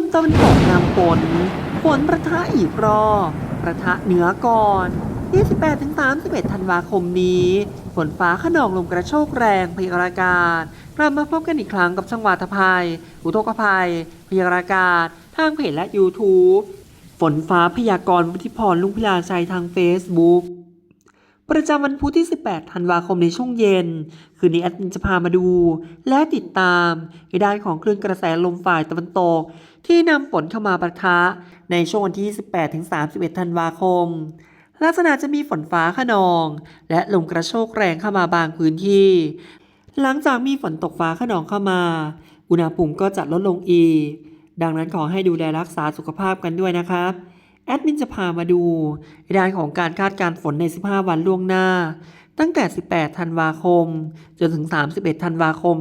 มตะวันตกนำฝน ฝนประทะอีกรอบประทะเหนือก่อน 28-31 ธันวาคมนี้ ฝนฟ้าขนองลมกระโชกแรงพยากรณ์อากาศ กลับมาพบกันอีกครั้งกับช่างวาทภัย อุทกภัย พยากรณ์อากาศ ทางเพจและ YouTube ฝนฟ้าพยากรณ์วุฒิพรลุงพิลาชัยทาง Facebook ประจำวันพุธที่ 18 ธันวาคมในช่วงเย็น คืนนี้แอดมินจะพามาดู และติดตามในด้านของคลื่นกระแสลมฝ่ายตะวันตก ที่นำฝนเข้ามาปะทะในช่วงวันที่ 18 ถึง 31 ธันวาคม ลักษณะจะมีฝนฟ้าขนอง และลมกระโชกแรงเข้ามาบางพื้นที่ หลังจากมีฝนตกฟ้าขนองเข้ามา อุณหภูมิก็จะลดลงอีก ดังนั้นขอให้ดูแลรักษาสุขภาพกันด้วยนะครับ แอดมินจะพามาดูด้านของการคาดการฝนใน 15 วันล่วงหน้า ตั้งแต่ 18 ธันวาคม จนถึง 31 ธันวาคม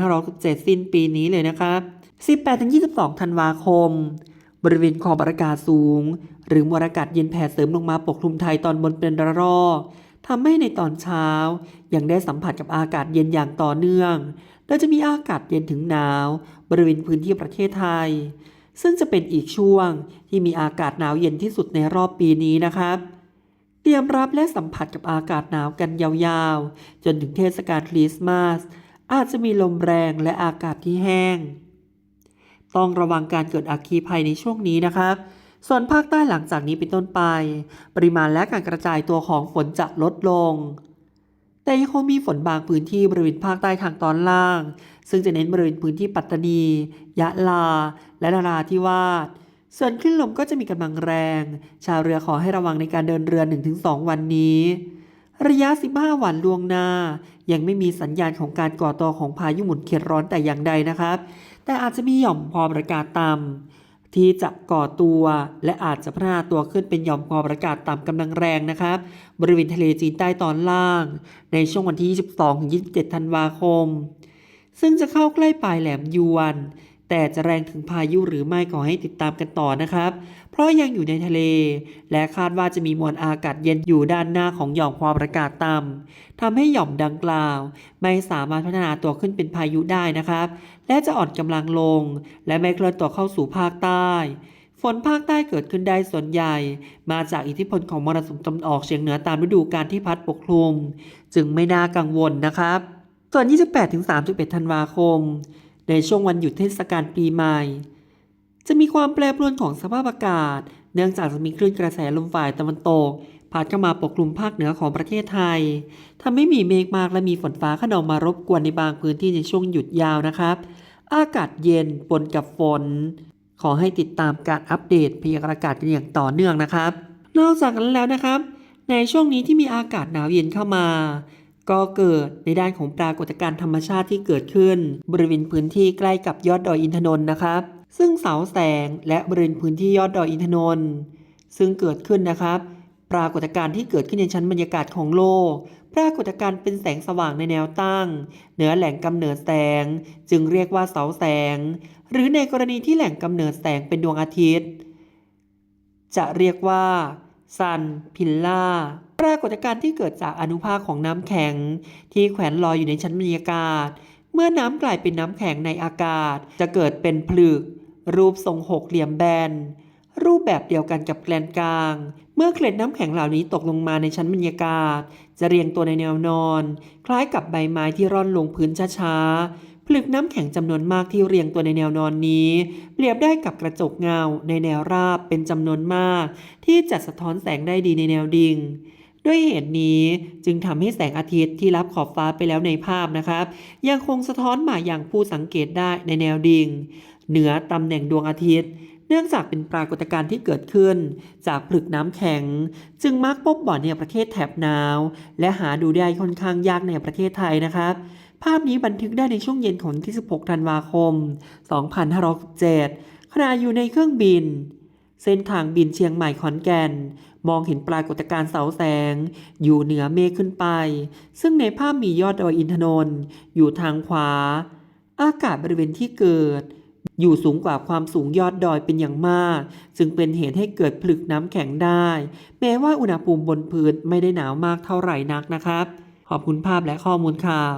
2567 สิ้นปีนี้เลยนะครับ 18-22 ธันวาคม บริเวณขอบอากาศสูง หรือมวลอากาศเย็นแผ่เสริมลงมาปกคลุมไทยตอนบนเป็นระลอกทำให้ในตอนเช้า ยังได้สัมผัสกับอากาศเย็นอย่างต่อเนื่องโดยจะมีอากาศเย็นถึงหนาว บริเวณพื้นที่ประเทศไทย ซึ่งจะเป็นอีกช่วงที่มีอากาศหนาวเย็นที่สุดในรอบปีนี้นะครับ เตรียมรับและสัมผัสกับอากาศหนาวกันยาวๆ จนถึงเทศกาลคริสต์มาส อาจจะมีลมแรงและอากาศที่แห้ง ต้องระวังการเกิดอัคคีภัยในช่วงนี้นะครับ ส่วนภาคใต้หลังจากนี้เป็นต้นไป ปริมาณและการกระจายตัวของฝนจะลดลง แต่ยังคงมีฝนบางพื้นที่บริเวณภาคใต้ทางตอนล่าง ซึ่งจะเน้นบริเวณพื้นที่ปัตตานี ยะลา และนาราธิวาส ส่วนคลื่นลมก็จะมีกำลังแรง ชาวเรือขอให้ระวังในการเดินเรือ 1-2 วันนี้ ระยะ 15 วันล่วงหน้า ยังไม่มีสัญญาณของการก่อตัวของพายุหมุนเขตร้อนแต่อย่างใดนะครับ แต่อาจจะมีหย่อมความกดอากาศต่ำ ที่จะก่อตัวและอาจจะพัฒนาตัวขึ้นเป็นหย่อมความกดอากาศต่ำกำลังแรงนะครับ บริเวณทะเลจีนใต้ตอนล่าง ในช่วงวันที่ 22-27 ธันวาคม ซึ่งจะเข้าใกล้ปลายแหลมยวน แต่จะแรงถึงพายุหรือไม่ขอให้ติดตามกันต่อนะครับ ราะยังอยู่ในทะเล และคาดว่าจะมีมวลอากาศเย็นอยู่ด้านหน้าของหย่อมความกดอากาศต่ำทำให้หย่อมดังกล่าว ไม่สามารถพัฒนาตัวขึ้นเป็นพายุได้นะครับ และจะอ่อนกำลังลง และไม่เคลื่อนตัวเข้าสู่ภาคใต้ฝนภาคใต้เกิดขึ้นได้ส่วนใหญ่ มาจากอิทธิพลของมรสุมตะวันออกเฉียงเหนือตามฤดูกาลที่พัดปกคลุม จึงไม่น่ากังวลนะครับ ส่วน 28-31 ธันวาคม ในช่วงวันหยุดเทศกาลปีใหม่ จะมีความแปรปรวนของสภาพอากาศ เนื่องจากจะมีคลื่นกระแสลมฝ่ายตะวันตกพัดเข้ามาปกคลุมภาคเหนือของประเทศไทยทำให้มีเมฆมากและมีฝนฟ้าขนองมารบกวนในบางพื้นที่ในช่วงหยุดยาวนะครับ อากาศเย็นปนกับฝน ขอให้ติดตามการอัปเดตพยากรณ์อากาศกันอย่างต่อเนื่องนะครับ นอกจากนั้นแล้วนะครับ ในช่วงนี้ที่มีอากาศหนาวเย็นเข้ามาก็เกิดในด้านของปรากฏการณ์ธรรมชาติที่เกิดขึ้น บริเวณพื้นที่ใกล้กับยอดดอยอินทนนท์นะครับ ซึ่งเสาแสงและบริเวณพื้นที่ยอดดอยอินทนนท์ซึ่งเกิดขึ้นนะครับ ปรากฏการณ์ที่เกิดขึ้นในชั้นบรรยากาศของโลก ปรากฏการณ์เป็นแสงสว่างในแนวตั้ง เหนือแหล่งกำเนิดแสง จึงเรียกว่าเสาแสง หรือในกรณีที่แหล่งกำเนิดแสงเป็นดวงอาทิตย์ จะเรียกว่าซันพิลล่าปรากฏการณ์ที่เกิดจากอนุภาคของน้ำแข็ง ที่แขวนลอยอยู่ในชั้นบรรยากาศ มื่อน้ำกลายเป็นน้ำแข็งในอากาศ จะเกิดเป็นผลึก รูปทรงหกเหลี่ยมแบน รูปแบบเดียวกันกับแกลนกลาง เมื่อเกล็ดน้ำแข็งเหล่านี้ตกลงมาในชั้นบรรยากาศ จะเรียงตัวในแนวนอน คล้ายกับใบไม้ที่ร่อนลงพื้นช้าๆผลึกน้ำแข็งจำนวนมากที่เรียงตัวในแนวนอนนี้ เปรียบได้กับกระจกเงาในแนวราบเป็นจำนวนมาก ที่จะสะท้อนแสงได้ดีในแนวดิ่ง ด้วยเหตุนี้จึงทำให้แสงอาทิตย์ที่รับขอบฟ้าไปแล้วในภาพนะครับ ยังคงสะท้อนมาอย่างผู้สังเกตได้ในแนวดิ่ง เหนือตำแหน่งดวงอาทิตย์ เนื่องจากเป็นปรากฏการณ์ที่เกิดขึ้น จากผลึกน้ำแข็ง จึงมักพบบ่อยในประเทศแถบหนาว และหาดูได้ค่อนข้างยากในประเทศไทยนะครับภาพนี้บันทึกได้ในช่วงเย็นของวันที่ 16 ธันวาคม 2567ขณะอยู่ในเครื่องบิน เส้นทางบินเชียงใหม่ขอนแก่น มองเห็นปรากฏการณ์เสาแสง อยู่เหนือเมฆขึ้นไป ซึ่งในภาพมียอดดอยอินทนนท์อยู่ทางขวา อากาศบริเวณที่เกิด อยู่สูงกว่าความสูงยอดดอยเป็นอย่างมาก จึงเป็นเหตุให้เกิดผลึกน้ำแข็งได้ แม้ว่าอุณหภูมิบนพื้นไม่ได้หนาวมากเท่าไหร่นักนะครับ ขอบคุณภาพและข้อมูลข่าว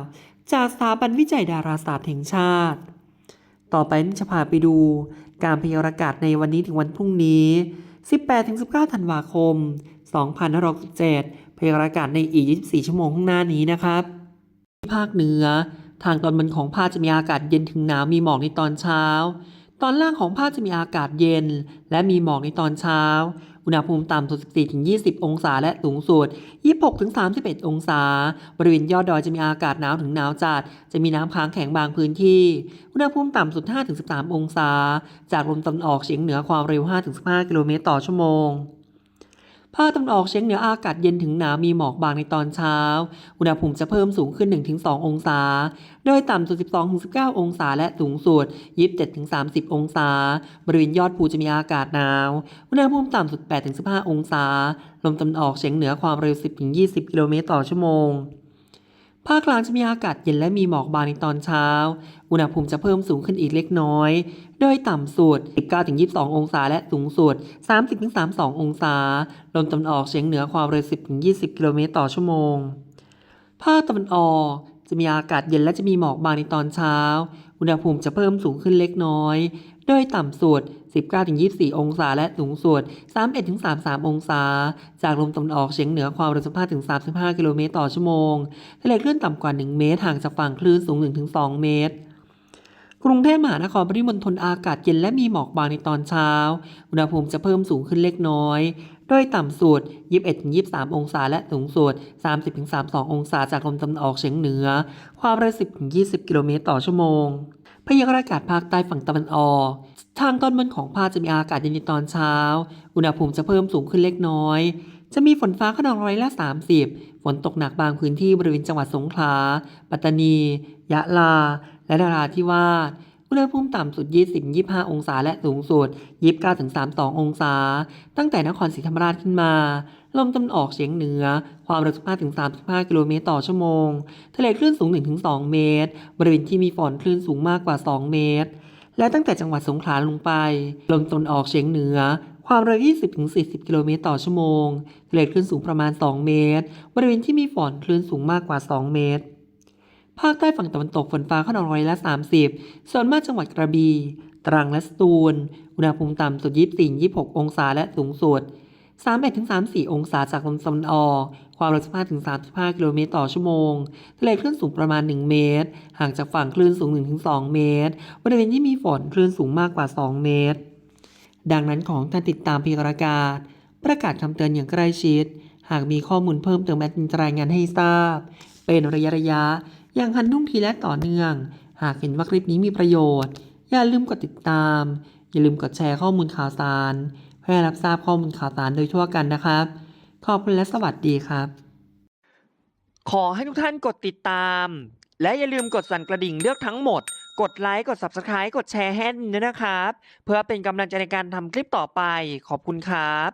จากสถาบันวิจัยดาราศาสตร์แห่งชาติ ต่อไปนี่จะพาไปดูการพยากรณ์อากาศในวันนี้ถึงวันพรุ่งนี้ 18-19 ธันวาคม 2567พยากรณ์อากาศในอีก 24 ชั่วโมงข้างหน้านี้นะครับภาคเหนือ ทางตอนบนของภาคจะมีอากาศเย็นถึงหนาวมีหมอกในตอนเช้า ตอนล่างของภาคจะมีอากาศเย็น และมีหมอกในตอนเช้า อุณหภูมิต่ำสุด 14-20 องศา และสูงสุด 26-31 องศา บริเวณยอดดอยจะมีอากาศหนาวถึงหนาวจัด จะมีน้ำค้างแข็งบางพื้นที่ อุณหภูมิต่ำสุด 5-13 องศา จากลมตะวันออกเฉียงเหนือความเร็ว 5-15 กิโลเมตรต่อชั่วโมง ภาคตะวันออกเฉียงเหนืออากาศเย็นถึงหนาวมีหมอกบางในตอนเช้า อุณหภูมิจะเพิ่มสูงขึ้น 1-2 องศา โดยต่ำสุด 12-19 องศา และสูงสุด 27-30 องศา บริเวณยอดภูจะมีอากาศหนาว อุณหภูมิต่ำสุด 8-15 องศา ลมตะวันออกเฉียงเหนือความเร็ว 10-20 กิโลเมตรต่อชั่วโมง ภาคกลางจะมีอากาศเย็นและมีหมอกบางในตอนเช้า อุณหภูมิจะเพิ่มสูงขึ้นอีกเล็กน้อย โดยต่ำสุด 19-22 องศาและสูงสุด 30-32 องศา ลมตะวันออกเฉียงเหนือความเร็ว 10-20 กิโลเมตรต่อชั่วโมง ภาคตะวันออกจะมีอากาศเย็นและจะมีหมอกบางในตอนเช้า อุณหภูมิจะเพิ่มสูงขึ้นเล็กน้อย โดยต่ำสุด 19-24 องศา และสูงสุด 31-33 องศา จากลมตะวันออกเฉียงเหนือความเร็ว15-35 กิโลเมตรต่อชั่วโมง ทะเลคลื่นต่ำกว่า 1 เมตร ห่างจากฝั่งคลื่นสูง 1-2 เมตรกรุงเทพมหานครปริมณฑลอากาศเย็นและมีหมอกบางในตอนเช้า อุณหภูมิจะเพิ่มสูงขึ้นเล็กน้อย โดยต่ำสุด 21-23 องศา และสูงสุด 30-32 องศาจากลมตะวันออกเฉียงเหนือ ความเร็ว10-20 กิโลเมตรต่อชั่วโมง พยากรณ์อากาศภาคใต้ฝั่งตะวันออก ทางตอนบนของภาคจะมีอากาศเย็นในตอนเช้า อุณหภูมิจะเพิ่มสูงขึ้นเล็กน้อย จะมีฝนฟ้าขนองร้อยละ 30 ฝนตกหนักบางพื้นที่บริเวณจังหวัดสงขลา ปัตตานี ยะลา และนราธิวาส อุณหภูมิต่ำสุด 20-25 องศา และสูงสุด 29-32 องศา ตั้งแต่นครศรีธรรมราชขึ้นมา ลมตะวันออกเฉียงเหนือ ความเร็ว 15-35 กิโลเมตรต่อชั่วโมง ทะเลคลื่นสูง 1-2 เมตร บริเวณที่มีฝนคลื่นสูงมากกว่า 2 เมตร และตั้งแต่จังหวัดสงขลาลงไป ลมตะวันออกเฉียงเหนือความเร็ว 20-40 กิโลเมตรต่อชั่วโมงทะเลคลื่นสูงประมาณ 2 เมตร บริเวณที่มีฝนคลื่นสูงมากกว่า 2 เมตร ภาคใต้ฝั่งตะวันตกฝนฟ้าขนองร้อยละ 30 ส่วนมากจังหวัดกระบี่ ตรังและสตูล อุณหภูมิต่ำสุด 24-26 องศาและสูงสุด 31-34 องศาจากลมตะวันออก ความเร็ว15-35 กิโลเมตรต่อชั่วโมง ทะเลคลื่นสูงประมาณ 1 เมตร ห่างจากฝั่งคลื่นสูง 1-2 เมตร บริเวณที่มีฝนคลื่นสูงมากกว่า 2 เมตร ดังนั้นของท่านติดตามพยากรณ์อากาศ ประกาศคำเตือนอย่างใกล้ชิด หากมีข้อมูลเพิ่มเติมแอดมินจะรายงานให้ทราบ เป็นระยะระยะ ย่างทันท่วงทีและต่อเนื่อง หากเห็นว่าคลิปนี้มีประโยชน์ อย่าลืมกดติดตาม อย่าลืมกดแชร์ข้อมูลข่าวสาร เพื่อรับทราบข้อมูลข่าวสารโดยทั่วกันนะครับ ขอบคุณและสวัสดีครับ ขอให้ทุกท่านกดติดตาม และอย่าลืมกดสั่นกระดิ่งเลือกทั้งหมด กดไลค์ กด Subscribe กดแชร์ให้ด้วยนะครับ เพื่อเป็นกำลังใจในการทำคลิปต่อไป ขอบคุณครับ